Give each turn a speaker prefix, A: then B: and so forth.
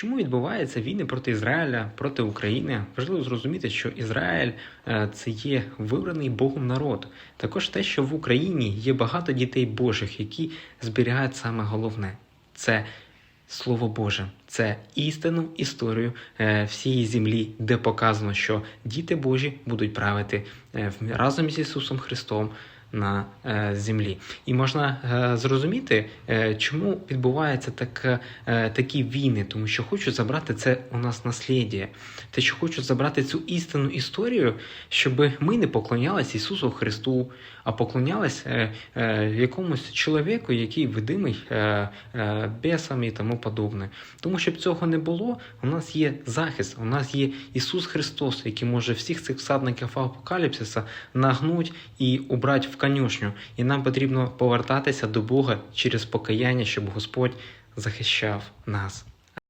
A: Чому відбуваються війни проти Ізраїля, проти України? Важливо зрозуміти, що Ізраїль е, це є вибраний Богом народ. Також те, що в Україні є багато дітей Божих, які зберігають саме головне це Слово Боже, це істинну історію е, всієї землі, де показано, що діти Божі будуть правити е, разом з Ісусом Христом на е, землі. І можна е, зрозуміти, е, чому відбуваються так, такі війни, тому що хочуть забрати це у нас наслідя. Те, що хочуть забрати цю істинну історію, щоб ми не поклонялись Ісусу Христу, а поклонялись якомусь чоловіку, який видимий бесами і тому подобне. Тому щоб цього не було, у нас є захист, у нас є Ісус Христос, який може всіх цих всадників апокаліпсиса нагнуть і убрати в конюшню. І нам потрібно повертатися до Бога через покаяння, щоб Господь захищав нас.